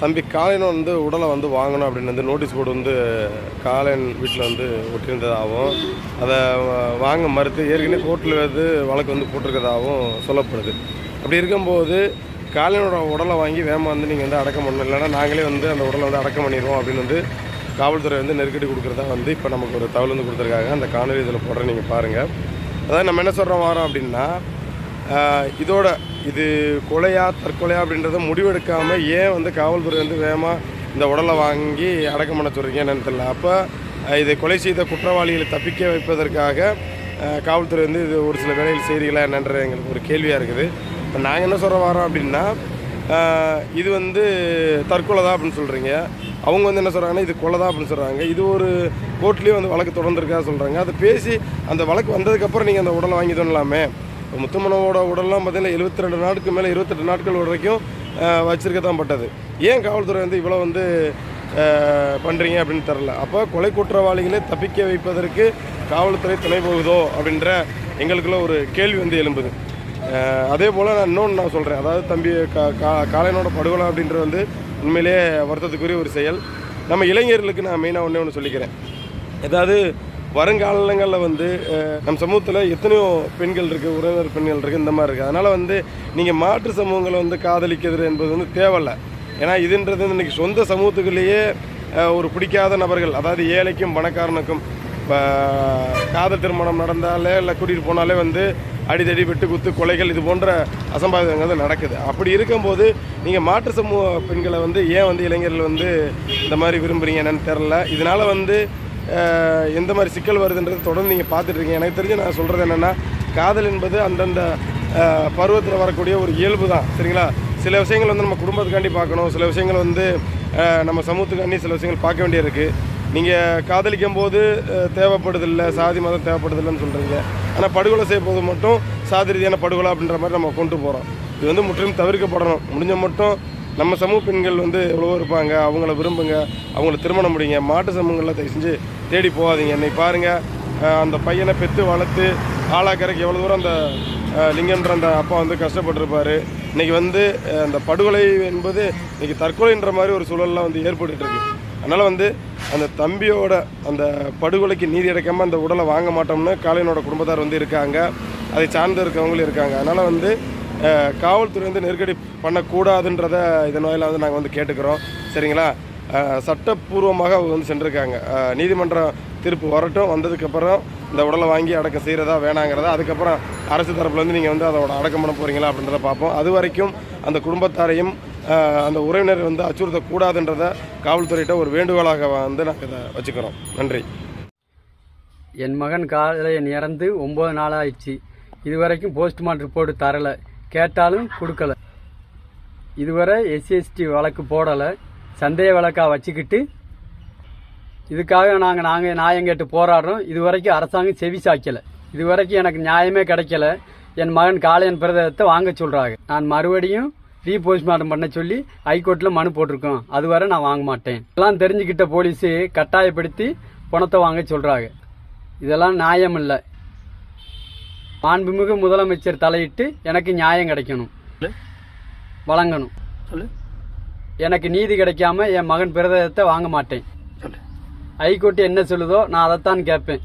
தம்பி காலையன் வந்து உடலை வந்து வாங்கணும் அப்படின்னு வந்து நோட்டீஸ் போர்டு வந்து காலையன் வீட்டில் வந்து ஒட்டியிருந்ததாகவும் அதை வாங்க மறுத்து ஏற்கனவே கோர்ட்டில் வந்து வழக்கு வந்து போட்டிருக்கதாகவும் சொல்லப்படுது. அப்படி இருக்கும்போது காலையனோட உடலை வாங்கி வேமா வந்து நீங்கள் வந்து அடக்கம் பண்ணணும். இல்லைன்னா நாங்களே வந்து அந்த உடலை வந்து அடக்கம் பண்ணிடுவோம் அப்படின்னு வந்து காவல்துறை வந்து நெருக்கடி கொடுக்குறதா வந்து இப்போ நமக்கு ஒரு தகவல் வந்து கொடுத்துருக்காங்க. அந்த காணொலி இதில் போடுற நீங்கள் பாருங்கள் அதாவது நம்ம என்ன சொல்கிறோம் வாரம் அப்படின்னா இதோட இது கொலையா தற்கொலையா அப்படின்றத முடிவெடுக்காமல் ஏன் வந்து காவல்துறை வந்து வேகமாக இந்த உடலை வாங்கி அடக்கம் பண்ண சொல்கிறீங்க என்னன்னு தெரியல. அப்போ இதை கொலை செய்த குற்றவாளிகளை தப்பிக்க வைப்பதற்காக காவல்துறை வந்து இது ஒரு சில வேலைகள் செய்கிறீங்களா என்னன்ற எங்களுக்கு ஒரு கேள்வியாக இருக்குது. இப்போ நாங்கள் என்ன சொல்கிற வரோம் அப்படின்னா இது வந்து தற்கொலை தான் அப்படின்னு சொல்கிறீங்க அவங்க வந்து என்ன சொல்கிறாங்கன்னா இது கொலை தான் அப்படின்னு சொல்கிறாங்க இது ஒரு கோர்ட்லேயும் வந்து வழக்கு தொடர்ந்துருக்கா சொல்கிறாங்க அதை பேசி அந்த வழக்கு வந்ததுக்கப்புறம் நீங்கள் அந்த உடலை வாங்கி தரலாமே. இப்போ முத்துமனோட உடல்லாம் பார்த்திங்கன்னா எழுபத்தி ரெண்டு மேலே இருபத்தெட்டு நாட்கள் வரைக்கும் வச்சிருக்க தான் பட்டது. ஏன் காவல்துறை வந்து இவ்வளோ வந்து பண்ணுறீங்க அப்படின்னு தெரில அப்போ கொலை குற்றவாளிகளை தப்பிக்க வைப்பதற்கு காவல்துறை துணை போகுதோ அப்படின்ற எங்களுக்குள்ள ஒரு கேள்வி வந்து எழும்புது. அதே போல் நான் இன்னொன்று நான் சொல்கிறேன் அதாவது தம்பி கா கா காளையனோட படுகொலை அப்படின்றது வந்து உண்மையிலேயே வருத்தத்துக்குரிய ஒரு செயல். நம்ம இளைஞர்களுக்கு நான் மெயினாக ஒன்றே ஒன்று சொல்லிக்கிறேன். ஏதாவது வருங்காலங்களில் வந்து நம் சமூகத்தில் எத்தனையோ பெண்கள் இருக்குது உறவினர் பெண்கள் இருக்குது இந்த மாதிரி இருக்குது அதனால் வந்து நீங்கள் மாற்று சமூகங்களை வந்து காதலிக்கிறது என்பது வந்து தேவையில்ல. ஏன்னா இதுன்றது வந்து இன்றைக்கி சொந்த சமூகத்துக்குள்ளேயே ஒரு பிடிக்காத நபர்கள் அதாவது ஏழைக்கும் பணக்காரனுக்கும் இப்போ காதல் திருமணம் நடந்தாலே இல்லை கூட்டிகிட்டு போனாலே வந்து அடிதடி வெட்டு குத்து கொலைகள் இது போன்ற அசம்பாவிதங்கள் வந்து நடக்குது. அப்படி இருக்கும்போது நீங்கள் மாற்று சமூக பெண்களை வந்து ஏன் வந்து இளைஞர்கள் வந்து இந்த மாதிரி விரும்புகிறீங்க என்னன்னு தெரில இதனால் வந்து எந்த மாதிரி சிக்கல் வருதுன்றது தொடர்ந்து நீங்கள் பார்த்துட்ருக்கீங்க எனக்கு தெரிஞ்சு நான் சொல்கிறது என்னென்னா காதல் என்பது அந்தந்த பருவத்தில் வரக்கூடிய ஒரு இயல்பு தான். சரிங்களா? சில விஷயங்கள் வந்து நம்ம குடும்பத்துக்காண்டி பார்க்கணும். சில விஷயங்கள் வந்து நம்ம சமூகத்துக்காண்டி சில விஷயங்கள் பார்க்க வேண்டியிருக்கு. நீங்கள் காதலிக்கும் போது தேவைப்படுதில்லை சாதி மதம் தேவைப்படுதில்லைன்னு சொல்கிறீங்க ஆனால் படுகொலை செய்யும் போது மட்டும் சாதி ரீதியான படுகொலை அப்படின்ற மாதிரி நம்ம கொண்டு போகிறோம் இது வந்து முற்றிலும் தவிர்க்கப்படணும். முடிஞ்ச மட்டும் நம்ம சமூக பெண்கள் வந்து எவ்வளவோ இருப்பாங்க அவங்கள விரும்புங்க அவங்கள திருமணம் முடியுங்க மாட்டு சமூகங்களில் தயவு செஞ்சு தேடி போகாதீங்க. இன்னைக்கு பாருங்கள் அந்த பையனை பெற்று வளர்த்து ஆளாக்கறக்கு எவ்வளோ தூரம் அந்த லிங்கம்ன்ற அந்த அப்பா வந்து கஷ்டப்பட்டிருப்பார். இன்றைக்கி வந்து அந்த படுகொலை என்பது இன்றைக்கி தற்கொலைன்ற மாதிரி ஒரு சூழல்லாம் வந்து ஏற்பட்டுருக்கு அதனால் வந்து அந்த தம்பியோட அந்த படுகொலைக்கு நீதி அடைக்காமல் அந்த உடலை வாங்க மாட்டோம்னு காலையினோட குடும்பத்தார் வந்து இருக்காங்க. அதை சார்ந்து இருக்கவங்களும் இருக்காங்க. அதனால் வந்து காவல்துறை வந்து நெருக்கடி பண்ணக்கூடாதுன்றத இதன் வாயிலாக வந்து நாங்கள் வந்து கேட்டுக்கிறோம். சரிங்களா? சட்டப்பூர்வமாக அவங்க வந்து சென்றிருக்காங்க. நீதிமன்றம் தீர்ப்பு வரட்டும். வந்ததுக்கப்புறம் இந்த உடலை வாங்கி அடக்கம் செய்கிறதா வேணாங்கிறதா அதுக்கப்புறம் அரசு தரப்புலேருந்து நீங்கள் வந்து அதோட அடக்கம் பண்ண போகிறீங்களா அப்படின்றத பார்ப்போம். அது வரைக்கும் அந்த குடும்பத்தாரையும் அந்த உறவினர் வந்து அச்சுறுத்தக்கூடாதுன்றத காவல்துறையிட்ட ஒரு வேண்டுகோளாக வந்து நாங்கள் இதை வச்சுக்கிறோம். நன்றி. என் மகன் காலையில் இறந்து ஒம்பது நாள் ஆயிடுச்சு இது வரைக்கும் போஸ்ட்மார்ட்டம் ரிப்போர்ட் தரலை. கேட்டாலும் கொடுக்கல. இதுவரை எஸ்சிஎஸ்டி வழக்கு போடலை. சந்தேக வழக்காக வச்சுக்கிட்டு இதுக்காக நாங்கள் நாங்கள் நியாயம் கேட்டு போராடுறோம். இது வரைக்கும் அரசாங்கம் செவி சாய்க்கலை. இது வரைக்கும் எனக்கு நியாயமே கிடைக்கல. என் மகன் காளையன் பிரதேசத்தை வாங்க சொல்கிறாங்க நான் மறுபடியும் ரீ போஸ்ட்மார்ட்டம் பண்ண சொல்லி ஹைகோர்ட்டில் மனு போட்டிருக்கோம். அதுவரை நான் வாங்க மாட்டேன். இதெல்லாம் தெரிஞ்சுக்கிட்ட போலீஸு கட்டாயப்படுத்தி பணத்தை வாங்க சொல்கிறாங்க இதெல்லாம் நியாயம் இல்லை. மாண்புமிகு முதலமைச்சர் தலையிட்டு எனக்கு நியாயம் கிடைக்கணும். வழங்கணும். சொல்லு. எனக்கு நீதி கிடைக்காம என் மகன் பிரதேசத்தை வாங்க மாட்டேன். சொல்லு. ஹைகோர்ட் என்ன சொல்லுதோ நான் அதைத்தான் கேட்பேன்.